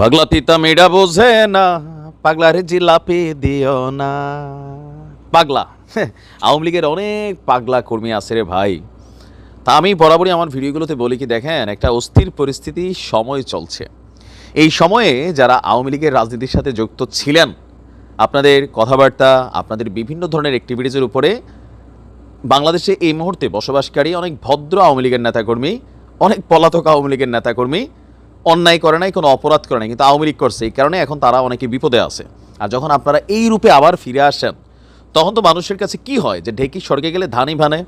পাগলা তিতা মেয়েরা বোঝে না পাগলা পাগলার জিলাপি দিও না। পাগলা আওয়ামী লীগের অনেক পাগলা কর্মী আছে রে ভাই। তা আমি বরাবরই আমার ভিডিওগুলোতে বলি কি, দেখেন, একটা অস্থির পরিস্থিতি, সময় চলছে। এই সময়ে যারা আওয়ামী লীগের রাজনীতির সাথে যুক্ত ছিলেন, আপনাদের কথাবার্তা, আপনাদের বিভিন্ন ধরনের অ্যাক্টিভিটিজের উপরে বাংলাদেশে এই মুহূর্তে বসবাসকারী অনেক ভদ্র আওয়ামী লীগের নেতাকর্মী, অনেক পলাতক আওয়ামী লীগের নেতাকর্মী অন্যায় করে নাই, কোনো অপরাধ করে নাই, কিন্তু আওয়ামী লীগ করছে। এই কারণে এখন তারা অনেকে বিপদে আছে। আর যখন আপনারা এই রূপে আবার ফিরে আসেন, তখন তো মানুষের কাছে কি হয়? যে ঢেকি স্বর্গে গেলে ধানই ভানে।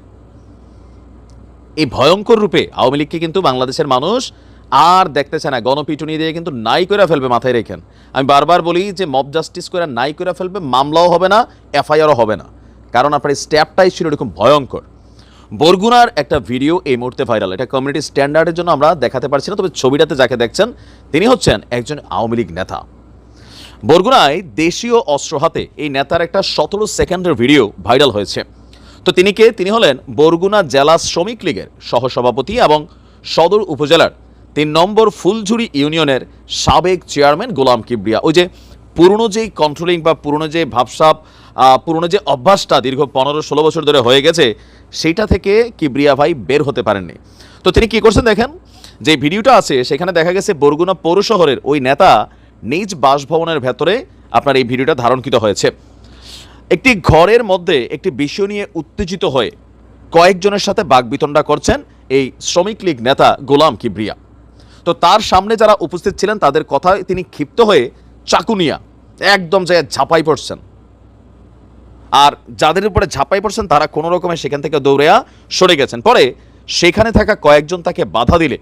এই ভয়ঙ্কর রূপে আওয়ামী লীগকে কিন্তু বাংলাদেশের মানুষ আর দেখতে চায় না। গণপিটুনি দিয়ে কিন্তু নাই করে ফেলবে মাথায় রেখেন। আমি বারবার বলি যে মব জাস্টিস করে নাই করে ফেলবে, মামলাও হবে না, এফআইআরও হবে না। কারণ আপনার স্ট্যাপটাই ছিল এরকম ভয়ঙ্কর। বরগুনার একটা ভিডিও এই মুহূর্তে ভাইরাল এটা কমিউনিটি স্ট্যান্ডার্ডের জন্য আমরা দেখাতে পারছি না তবে ছবিটাতে যাকে দেখছেন তিনি হচ্ছেন একজন আওয়ামী লীগ নেতা। বরগুনায় দেশীয় অস্ত্র হাতে এই নেতার একটা সতেরো সেকেন্ডের ভিডিও ভাইরাল হয়েছে। তো তিনি কে? তিনি হলেন বরগুনা জেলা শ্রমিক লীগের সহসভাপতি এবং সদর উপজেলার তিন নম্বর ফুলঝুরি ইউনিয়নের সাবেক চেয়ারম্যান গোলাম কিবরিয়া। ওই যে পুরনো যেই কন্ট্রোলিং বা পুরনো যে ভাবসাব আহ, পুরনো যে অভ্যাসটা দীর্ঘ পনেরো ষোলো বছর ধরে হয়ে গেছে সেইটা থেকে কিবরিয়া ভাই বের হতে পারেননি। তো তিনি কি করছেন দেখেন, যে ভিডিওটা আছে, সেখানে দেখা গেছে বরগুনা পৌর শহরের ওই নেতা নিজ বাসভবনের ভেতরে আপনার এই ভিডিওটা ধারণকৃত হয়েছে। একটি ঘরের মধ্যে একটি বিষয় নিয়ে উত্তেজিত হয়ে কয়েকজনের সাথে বাগবিতণ্ডা করছেন এই শ্রমিক লীগ নেতা গোলাম কিবরিয়া। তো তার সামনে যারা উপস্থিত ছিলেন, তাদের কথায় তিনি ক্ষিপ্ত হয়ে চাকুনিয়া একদম যায় ঝাঁপাই পড়ছেন। আর যাদের উপরে ঝাঁপাই পড়ছেন, তারা কোনো রকমে সেখান থেকে দৌড়েয়া সরে গেছেন। পরে সেখানে থাকা কয়েকজন তাকে বাধা দিলে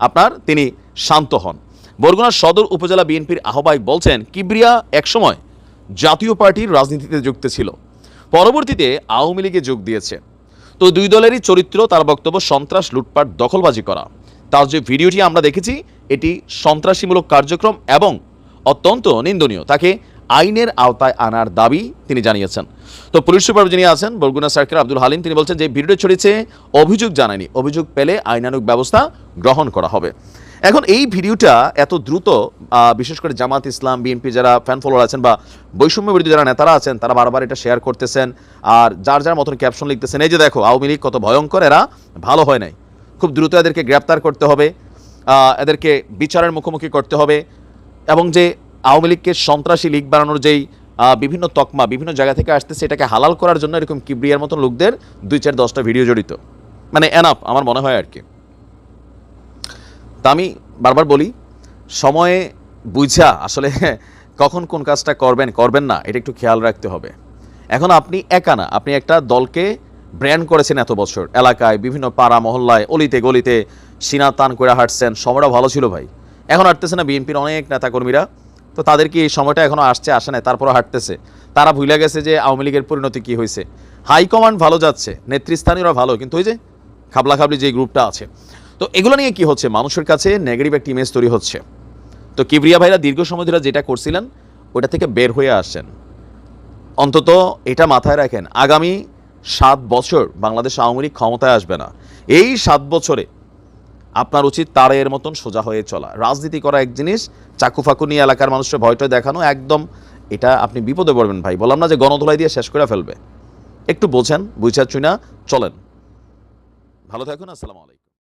আপনার তিনি শান্ত হন। বরগুনা সদর উপজেলা বিএনপির আহ্বায়ক বলছেন, কিবরিয়া একসময় জাতীয় পার্টির রাজনীতিতে যুক্ত ছিল। পরবর্তীতে আওয়ামী লীগে যোগ দিয়েছে। তো দুই দলেরই চরিত্র, তার বক্তব্য, সন্ত্রাস, লুটপাট, দখলবাজি করা। তার যে ভিডিওটি আমরা দেখেছি, এটি সন্ত্রাসীমূলক কার্যক্রম এবং অত্যন্ত নিন্দনীয়। তাকে আইনের আওতায় আনার দাবি তিনি জানিয়েছেন। তো পুলিশ সুপার যিনি আছেন, বরগুনা সার্কেল আব্দুল হালিম, তিনি বলছেন যে ভিডিও ছড়িয়েছে, অভিযোগ জানায়নি। অভিযোগ পেলে আইনানুগ ব্যবস্থা গ্রহণ করা হবে। এখন এই ভিডিওটা এত দ্রুত বিশেষ করে জামাত ইসলাম, বিএনপি যারা ফ্যান ফলোয়ার আছেন বা বৈষম্য বিরোধী যারা নেতারা আছেন, তারা বারবার এটা শেয়ার করতেছেন। আর যার যার মতন ক্যাপশন লিখতেছেন, এই যে দেখো, আওয়ামী লীগ কত ভয়ঙ্কর, এরা ভালো হয় নাই। খুব দ্রুত এদেরকে গ্রেপ্তার করতে হবে এদেরকে বিচারের মুখোমুখি করতে হবে এবং যে আওয়ামী লীগকে সন্ত্রাসী লীগ বানানোর যেই বিভিন্ন তকমা, বিভিন্ন জায়গা থেকে আসতেছে, এটাকে হালাল করার জন্য এরকম কিবরিয়ার মতন লোকদের দুই চার দশটা ভিডিও জড়িত। মানে এনাফ আমার মনে হয় আর কি। তা আমি বারবার বলি, সময়ে বুঝা আসলে কখন কোন কাজটা করবেন করবেন না, এটা একটু খেয়াল রাখতে হবে। এখন আপনি একা না, আপনি একটা দলকে ব্র্যান্ড করেছেন এত বছর, এলাকায়, বিভিন্ন পাড়া, মহল্লায়, অলিতে গলিতে, সিনা, তান করে হাঁটছেন সময়টা ভালো ছিল ভাই। এখন হাঁটতেছে না, বিএনপির অনেক নেতাকর্মীরা তো তাদের কি এই সময়টা এখনও আসছে, আসে না তারপরও হাঁটতেছে। তারা ভুলে গেছে যে আওয়ামী লীগের পরিণতি কি হয়েছে। হাইকমান্ড ভালো যাচ্ছে, নেতৃস্থানীয়রা ভালো, কিন্তু ওই যে খাবলা খাবলি যে গ্রুপটা আছে। তো এগুলো নিয়ে কি হচ্ছে? মানুষের কাছে নেগেটিভ একটা ইমেজ তৈরি হচ্ছে। তো কিবরিয়া ভাইরা দীর্ঘ সময় ধরে যেটা করছিলেন, ওটা থেকে বের হয়ে আসেন। অন্তত এটা মাথায় রাখেন, আগামী সাত বছর বাংলাদেশ আওয়ামী লীগ ক্ষমতায় আসবে না। এই সাত বছরে আপনার উচিত তার এর মতন সোজা হয়ে চলা। রাজনীতি করা এক জিনিস চাকু ফাকু নিয়ে এলাকার মানুষের ভয়টা দেখানো একদম, এটা আপনি বিপদে পড়বেন ভাই। বললাম না যে গণধোলাই দিয়ে শেষ করে ফেলবে। একটু বোঝেন বুঝা চুনা চলেন। ভালো থাকুন, আসসালামু আলাইকুম।